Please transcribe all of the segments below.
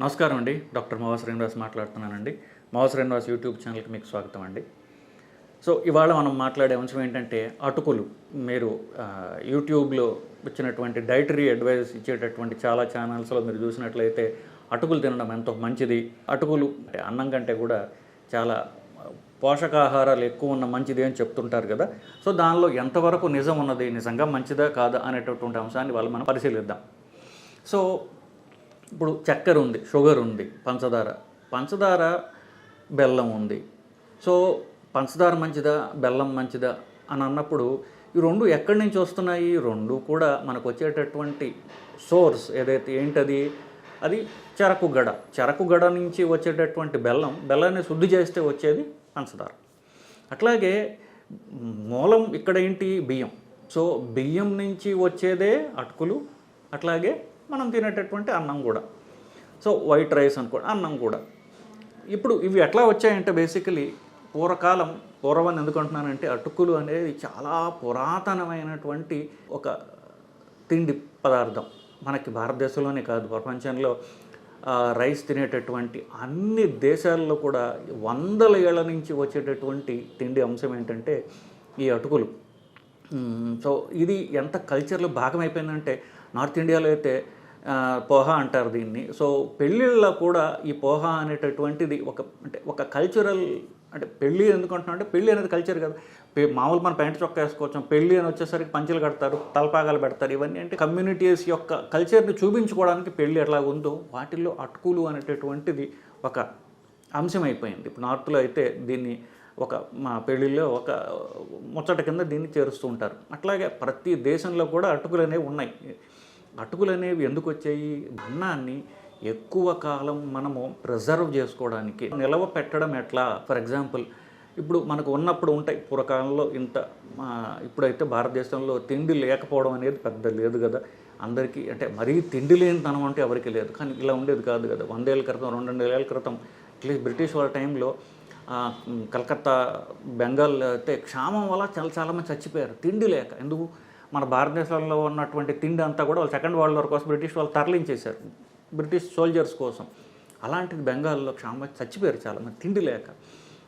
నమస్కారం అండి. డాక్టర్ మావ శ్రీనివాస్ మాట్లాడుతున్నానండి. మావ శ్రీనివాస్ యూట్యూబ్ ఛానల్కి మీకు స్వాగతం అండి. సో ఇవాళ మనం మాట్లాడే అంశం ఏంటంటే అటుకులు. మీరు యూట్యూబ్లో వచ్చినటువంటి డైటరీ అడ్వైస్ ఇచ్చేటటువంటి చాలా ఛానల్స్లో మీరు చూసినట్లయితే అటుకులు తినడం ఎంతో మంచిది. అటుకులు అంటే అన్నం కంటే కూడా చాలా పోషకాహారాలు ఎక్కువ ఉన్న మంచిది అని చెప్తుంటారు కదా. సో దానిలో ఎంతవరకు నిజం ఉన్నది నిజంగా మంచిదా కాదా అనేటటువంటి అంశాన్ని వాళ్ళు మనం పరిశీలిద్దాం. సో ఇప్పుడు చక్కెర ఉంది షుగర్ ఉంది పంచదార. పంచదార బెల్లం ఉంది. సో పంచదార మంచిదా బెల్లం మంచిదా అని అన్నప్పుడు ఈ రెండు ఎక్కడి నుంచి వస్తున్నాయి? ఈ రెండు కూడా మనకు వచ్చేటటువంటి సోర్స్ ఏదైతే ఏంటది? అది చెరకు గడ చెరకు గడ నుంచి వచ్చేటటువంటి బెల్లం బెల్లాన్ని శుద్ధి చేస్తే వచ్చేది పంచదార. అట్లాగే మూలం ఇక్కడ ఏంటి? బియ్యం. సో బియ్యం నుంచి వచ్చేదే అటుకులు అట్లాగే మనం తినేటటువంటి అన్నం కూడా. సో వైట్ రైస్ అనుకో అన్నం కూడా. ఇప్పుడు ఇవి ఎట్లా వచ్చాయంటే బేసికలీ పూర్వకాలం పూర్వం ఎందుకు అంటున్నానంటే అటుకులు అనేది చాలా పురాతనమైనటువంటి ఒక తిండి పదార్థం. మనకి భారతదేశంలోనే కాదు ప్రపంచంలో రైస్ తినేటటువంటి అన్ని దేశాల్లో కూడా వందల ఏళ్ళ నుంచి వచ్చేటటువంటి తిండి అంశం ఏంటంటే ఈ అటుకులు. సో ఇది ఎంత కల్చర్లో భాగం అయిపోయిందంటే నార్త్ ఇండియాలో అయితే పోహ అంటారు దీన్ని. సో పెళ్ళిళ్ళలో కూడా ఈ పోహ అనేటటువంటిది ఒక అంటే ఒక కల్చరల్ అంటే పెళ్ళి ఎందుకుంటున్నాం అంటే పెళ్ళి అనేది కల్చర్ కదా. మామూలు మన ప్యాంట్ చొక్కా వేసుకోవచ్చు పెళ్ళి అని వచ్చేసరికి పంచలు కడతారు తలపాగాలు పెడతారు ఇవన్నీ అంటే కమ్యూనిటీస్ యొక్క కల్చర్ని చూపించుకోవడానికి పెళ్ళి ఎట్లా ఉందో వాటిల్లో అటుకులు అనేటటువంటిది ఒక అంశం అయిపోయింది. ఇప్పుడు నార్త్లో అయితే దీన్ని ఒక మా పెళ్ళిళ్ళలో ఒక ముచ్చట కింద దీన్ని చేరుస్తూ ఉంటారు. అట్లాగే ప్రతి దేశంలో కూడా అటుకులు అనేవి ఉన్నాయి. అటుకులు అనేవి ఎందుకు వచ్చాయి అన్నాన్ని ఎక్కువ కాలం మనము ప్రిజర్వ్ చేసుకోవడానికి నిలవ పెట్టడం ఎట్లా? ఫర్ ఎగ్జాంపుల్ ఇప్పుడు మనకు ఉన్నప్పుడు ఉంటాయి పూర్వకాలంలో ఇంత ఇప్పుడైతే భారతదేశంలో తిండి లేకపోవడం అనేది పెద్ద లేదు కదా. అందరికీ అంటే మరీ తిండి లేని తనం అంటే ఎవరికి లేదు. కానీ ఇలా ఉండేది కాదు కదా. వందేళ్ళ క్రితం రెండు ఏళ్ళ క్రితం అట్లీస్ట్ బ్రిటిష్ వాళ్ళ టైంలో కలకత్తా బెంగాల్ అయితే క్షామం వల్ల చాలా చాలామంది చచ్చిపోయారు. తిండి లేక. ఎందుకు? మన భారతదేశంలో ఉన్నటువంటి తిండి అంతా కూడా వాళ్ళు సెకండ్ వరల్డ్ వార్ కోసం బ్రిటిష్ వాళ్ళు తరలించేశారు. బ్రిటిష్ సోల్జర్స్ కోసం. అలాంటిది బెంగాల్లో క్షామ చచ్చిపోయారు చాలా మంది తిండి లేక.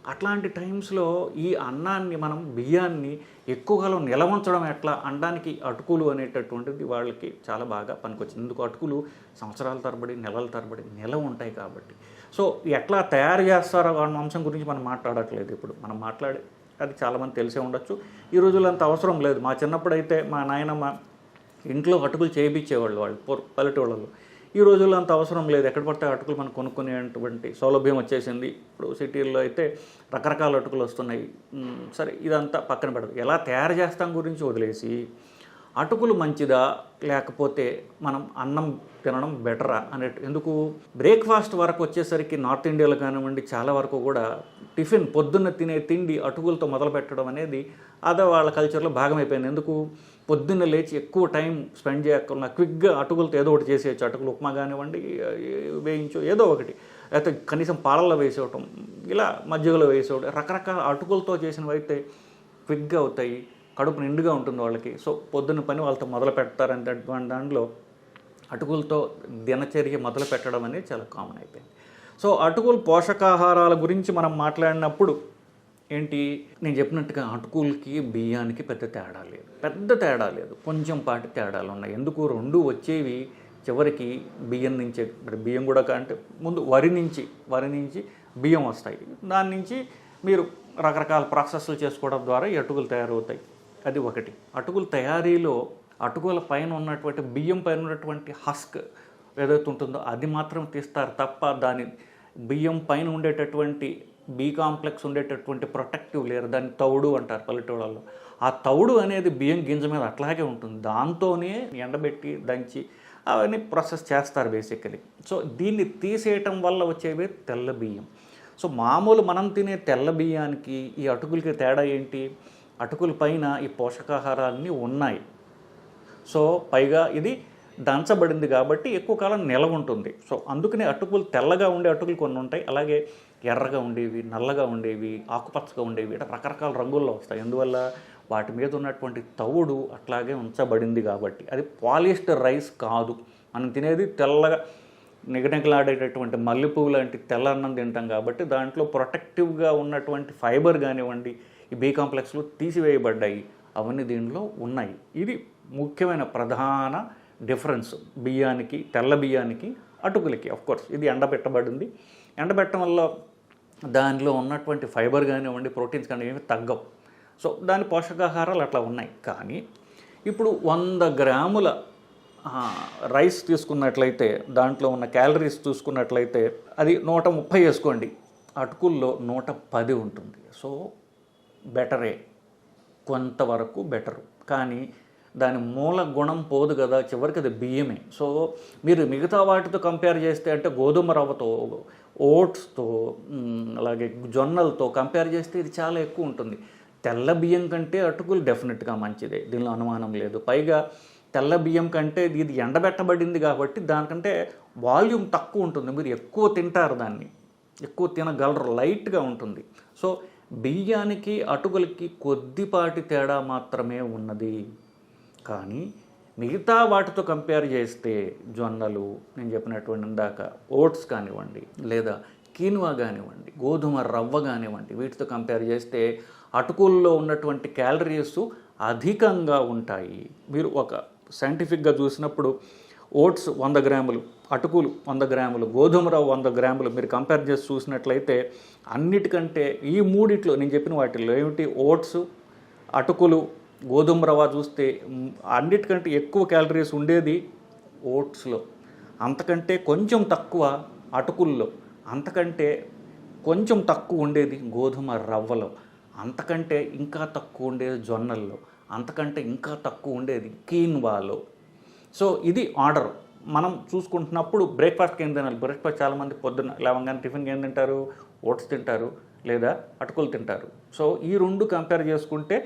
అట్లాంటి టైమ్స్లో ఈ అన్నాన్ని మనం బియ్యాన్ని ఎక్కువగా కాలం నిలవ ఉంచడం ఎట్లా? అనడానికి అటుకులు అనేటటువంటిది వాళ్ళకి చాలా బాగా పనికొచ్చింది. ఎందుకు? అటుకులు సంవత్సరాల తరబడి నెలల తరబడి నిలవ ఉంటాయి కాబట్టి. సో ఎట్లా తయారు చేస్తారో అన్న అంశం గురించి మనం మాట్లాడట్లేదు ఇప్పుడు. మనం మాట్లాడే అది చాలామంది తెలిసే ఉండొచ్చు. ఈ రోజుల్లో అంత అవసరం లేదు. మా చిన్నప్పుడు అయితే మా నాయనమ్మ ఇంట్లో అటుకులు చేయించేవాళ్ళు వాళ్ళు పొర్- పల్లెటూళ్ళలో ఈ రోజుల్లో అంత అవసరం లేదు. ఎక్కడ పడితే అటుకులు మనం కొనుక్కునేటువంటి సౌలభ్యం వచ్చేసింది. ఇప్పుడు సిటీల్లో అయితే రకరకాల అటుకులు వస్తున్నాయి. సరే ఇదంతా పక్కన పెడదు. ఎలా తయారు చేస్తాం గురించి వదిలేసి అటుకులు మంచిదా? లేకపోతే మనం అన్నం తినడం బెటరా? అనేట్టు ఎందుకు? బ్రేక్ఫాస్ట్ వరకు వచ్చేసరికి నార్త్ ఇండియాలో కానివ్వండి చాలా వరకు కూడా టిఫిన్ పొద్దున్న తినే తిండి అటుకులతో మొదలు పెట్టడం అనేది అదే వాళ్ళ కల్చర్లో భాగమైపోయింది. ఎందుకు? పొద్దున్న లేచి ఎక్కువ టైం స్పెండ్ చేయకుండా క్విక్గా అటుకులతో ఏదో ఒకటి చేసేయచ్చు. అటుకులు ఉప్మా కానివ్వండి వేయించు ఏదో ఒకటి. లేకపోతే కనీసం పాలల్లో వేసేవటం ఇలా మజ్జిగలో వేసేవడం రకరకాల అటుకులతో చేసినవి అయితే క్విక్గా అవుతాయి. కడుపు నిండుగా ఉంటుంది వాళ్ళకి. సో పొద్దున్న పని వాళ్ళతో మొదలు పెడతారంటే దాంట్లో అటుకులతో దినచర్య మొదలు పెట్టడం అనేది చాలా కామన్ అయిపోయింది. సో అటుకులు పోషకాహారాల గురించి మనం మాట్లాడినప్పుడు ఏంటి? నేను చెప్పినట్టుగా అటుకులకి బియ్యానికి పెద్ద తేడా లేదు. పెద్ద తేడా లేదు. కొంచెం పాటి తేడాలు ఉన్నాయి. ఎందుకు? రెండు వచ్చేవి చివరికి బియ్యం నుంచే. బియ్యం కూడా కా- అంటే ముందు వరి నుంచి వరి నుంచి బియ్యం వస్తాయి. దాని నుంచి మీరు రకరకాల ప్రాసెస్లు చేసుకోవడం ద్వారా ఈ అటుకులు తయారవుతాయి. అది ఒకటి. అటుకుల తయారీలో అటుకుల పైన ఉన్నటువంటి బియ్యం పైన ఉన్నటువంటి హస్క్ ఏదైతే ఉంటుందో అది మాత్రం తీస్తారు తప్ప దాని బియ్యం పైన ఉండేటటువంటి బి కాంప్లెక్స్ ఉండేటటువంటి ప్రొటెక్టివ్ లేయర్ దాన్ని తౌడు అంటారు పల్లెటూళ్ళలో ఆ తౌడు అనేది బియ్యం గింజ మీద అట్లాగే ఉంటుంది. దాంతోనే ఎండబెట్టి దంచి అవన్నీ ప్రాసెస్ చేస్తారు బేసికలీ. సో దీన్ని తీసేయటం వల్ల వచ్చేవి తెల్ల బియ్యం. సో మామూలు మనం తినే తెల్ల బియ్యానికి ఈ అటుకులకి తేడా ఏంటి? అటుకుల పైన ఈ పోషకాహారాలన్నీ ఉన్నాయి. సో పైగా ఇది దంచబడింది కాబట్టి ఎక్కువ కాలం నిలవ ఉంటుంది. సో అందుకనే అటుకులు తెల్లగా ఉండే అటుకులు కొన్ని ఉంటాయి. అలాగే ఎర్రగా ఉండేవి నల్లగా ఉండేవి ఆకుపచ్చగా ఉండేవి ఇట్లా రకరకాల రంగుల్లో వస్తాయి. ఎందువల్ల వాటి మీద ఉన్నటువంటి తవుడు అట్లాగే ఉంచబడింది కాబట్టి. అది పాలిస్టర్ రైస్ కాదు. మనం తినేది తెల్లగా నిగనిగలాడేటటువంటి మల్లెపువ్వు లాంటి తెల్ల అన్నం తింటాం కాబట్టి దాంట్లో ప్రొటెక్టివ్గా ఉన్నటువంటి ఫైబర్ కానివ్వండి ఈ బీ కాంప్లెక్స్లు తీసివేయబడ్డాయి. అవన్నీ దీనిలో ఉన్నాయి. ఇది ముఖ్యమైన ప్రధాన డిఫరెన్స్. బియ్యానికి తెల్ల బియ్యానికి అటుకులకి కోర్స్ ఇది ఎండబెట్టబడింది. ఎండబెట్టడం వల్ల దానిలో ఉన్నటువంటి ఫైబర్ కానివ్వండి ప్రోటీన్స్ కానీ ఏమి తగ్గవు. సో దాని పోషకాహారాలు అట్లా ఉన్నాయి. కానీ ఇప్పుడు వంద గ్రాముల రైస్ తీసుకున్నట్లయితే దాంట్లో ఉన్న క్యాలరీస్ చూసుకున్నట్లయితే అది నూట ముప్పై వేసుకోండి. అటుకుల్లో నూట పది ఉంటుంది. సో బెటరే. కొంతవరకు బెటరు. కానీ దాని మూల గుణం పోదు కదా చివరికి అది బియ్యమే. సో మీరు మిగతా వాటితో కంపేర్ చేస్తే అంటే గోధుమ రవ్వతో ఓట్స్తో అలాగే జొన్నలతో కంపేర్ చేస్తే ఇది చాలా ఎక్కువ ఉంటుంది. తెల్ల బియ్యం కంటే అటుకులు డెఫినెట్గా మంచిదే దీనిలో అనుమానం లేదు. పైగా తెల్ల బియ్యం కంటే ఇది ఎండబెట్టబడింది కాబట్టి దానికంటే వాల్యూమ్ తక్కువ ఉంటుంది. మీరు ఎక్కువ తింటారు దాన్ని ఎక్కువ తినగలరు లైట్గా ఉంటుంది. సో బియ్యానికి అటుకులకి కొద్దిపాటి తేడా మాత్రమే ఉన్నది. కానీ మిగతా వాటితో కంపేర్ చేస్తే జొన్నలు నేను చెప్పినటువంటి ఇందాక ఓట్స్ కానివ్వండి లేదా కీన్వా కానివ్వండి గోధుమ రవ్వ కానివ్వండి వీటితో కంపేర్ చేస్తే అటుకుల్లో ఉన్నటువంటి క్యాలరీస్ అధికంగా ఉంటాయి. మీరు ఒక సైంటిఫిక్గా చూసినప్పుడు ఓట్స్ వంద గ్రాములు అటుకులు వంద గ్రాములు గోధుమ రవ్వ వంద గ్రాములు మీరు కంపేర్ చేసి చూసినట్లయితే అన్నిటికంటే ఈ మూడిట్లో నేను చెప్పిన వాటిల్లో ఏమిటి? ఓట్స్ అటుకులు గోధుమ రవ్వ చూస్తే అన్నిటికంటే ఎక్కువ క్యాలరీస్ ఉండేది ఓట్స్లో. అంతకంటే కొంచెం తక్కువ అటుకుల్లో. అంతకంటే కొంచెం తక్కువ ఉండేది గోధుమ రవ్వలో. అంతకంటే ఇంకా తక్కువ ఉండేది జొన్నల్లో. అంతకంటే ఇంకా తక్కువ ఉండేది కీన్వాలో. సో ఇది ఆర్డర్. మనం చూసుకుంటున్నప్పుడు బ్రేక్ఫాస్ట్కి ఏం తినాలి? బ్రేక్ఫాస్ట్ చాలామంది పొద్దున్న లేవగానే టిఫిన్కి ఏం తింటారు? ఓట్స్ తింటారు. లేదా అటుకులు తింటారు. సో ఈ రెండు కంపేర్ చేసుకుంటే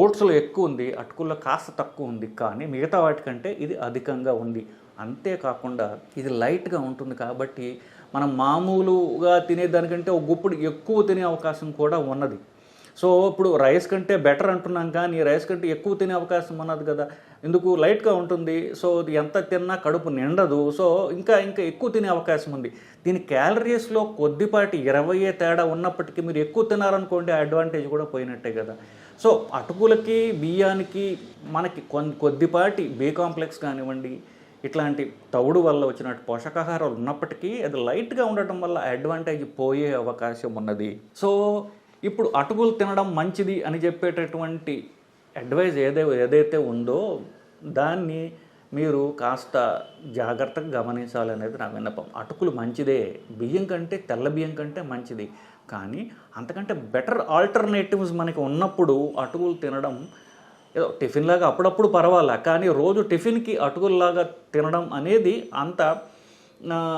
ఓట్స్లో ఎక్కువ ఉంది అటుకుల్లో కాస్త తక్కువ ఉంది కానీ మిగతా వాటికంటే ఇది అధికంగా ఉంది. అంతేకాకుండా ఇది లైట్గా ఉంటుంది కాబట్టి మనం మామూలుగా తినేదానికంటే ఒక గుప్పుడు ఎక్కువ తినే అవకాశం కూడా ఉన్నది. సో ఇప్పుడు రైస్ కంటే బెటర్ అంటున్నాం కానీ రైస్ కంటే ఎక్కువ తినే అవకాశం ఉన్నది కదా. ఎందుకు? లైట్గా ఉంటుంది. సో ఎంత తిన్నా కడుపు నిండదు. సో ఇంకా ఇంకా ఎక్కువ తినే అవకాశం ఉంది. దీని క్యాలరీస్లో కొద్దిపాటి ఇరవయే తేడా ఉన్నప్పటికీ మీరు ఎక్కువ తినారనుకోండి ఆ అడ్వాంటేజ్ కూడా పోయినట్టే కదా. సో అటుకులకి బియ్యానికి మనకి కొన్ కొద్దిపాటి బి కాంప్లెక్స్ కానివ్వండి ఇట్లాంటి తవుడు వల్ల వచ్చినట్టు పోషకాహారాలు ఉన్నప్పటికీ అది లైట్గా ఉండటం వల్ల అడ్వాంటేజ్ పోయే అవకాశం ఉన్నది. సో ఇప్పుడు అటుకులు తినడం మంచిది అని చెప్పేటటువంటి అడ్వైజ్ ఏదే ఏదైతే ఉందో దాన్ని మీరు కాస్త జాగ్రత్తగా గమనించాలనేది నా విన్నపం. అటుకులు మంచిదే బియ్యం కంటే తెల్ల బియ్యం కంటే మంచిది. కానీ అంతకంటే బెటర్ ఆల్టర్నేటివ్స్ మనకి ఉన్నప్పుడు అటుకులు తినడం ఏదో టిఫిన్ లాగా అప్పుడప్పుడు పర్వాలా? కానీ రోజు టిఫిన్కి అటుకుల్లాగా తినడం అనేది అంత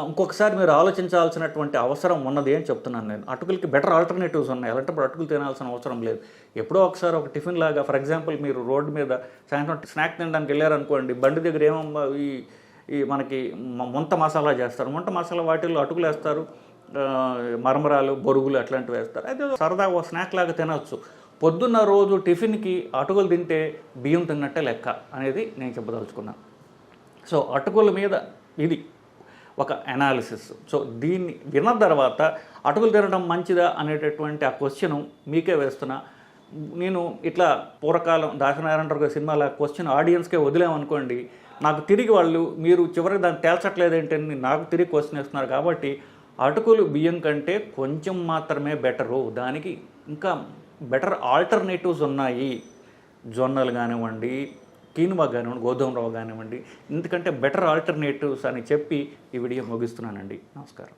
ఇంకొకసారి మీరు ఆలోచించాల్సినటువంటి అవసరం ఉన్నది అని చెప్తున్నాను నేను. అటుకులకి బెటర్ ఆల్టర్నేటివ్స్ ఉన్నాయి. అలాంటప్పుడు అటుకులు తినాల్సిన అవసరం లేదు. ఎప్పుడో ఒకసారి ఒక టిఫిన్ లాగా ఫర్ ఎగ్జాంపుల్ మీరు రోడ్డు మీద సాయంత్రం స్నాక్ తినడానికి వెళ్ళారనుకోండి బండి దగ్గర ఏమో ఈ ఈ మనకి ముంత మసాలా చేస్తారు. ముంత మసాలా వాటిల్లో అటుకులు వేస్తారు మరమరాలు బొరుగులు అట్లాంటివి వేస్తారు. అయితే సరదాగా ఒక స్నాక్ లాగా తినవచ్చు పొద్దున్న రోజు టిఫిన్కి అటుకులు తింటే బియ్యం తిన్నట్టే లెక్క అనేది నేను చెప్పదలుచుకున్నాను. సో అటుకుల మీద ఇది. ఒక అనాలిసిస్ సో దీన్ని విన్న తర్వాత అటుకులు తినడం మంచిదా అనేటటువంటి ఆ క్వశ్చన్ మీకే వేస్తున్నా. నేను ఇట్లా పూర్వకాలం దాసనారాయణరావు గారి సినిమాల క్వశ్చన్ ఆడియన్స్కే వదిలేమనుకోండి నాకు తిరిగి వాళ్ళు మీరు చివరికి దాన్ని తేల్చట్లేదు ఏంటని నాకు తిరిగి క్వశ్చన్ వేస్తున్నారు కాబట్టి అటుకులు బియ్యం కంటే కొంచెం మాత్రమే బెటరు దానికి ఇంకా బెటర్ ఆల్టర్నేటివ్స్ ఉన్నాయి. జొన్నలు కానివ్వండి కీనువా కానివ్వండి గోధుమ రవ్వ కానివ్వండి ఎందుకంటే బెటర్ ఆల్టర్నేటివ్స్ అని చెప్పి ఈ వీడియో ముగిస్తున్నానండి. నమస్కారం.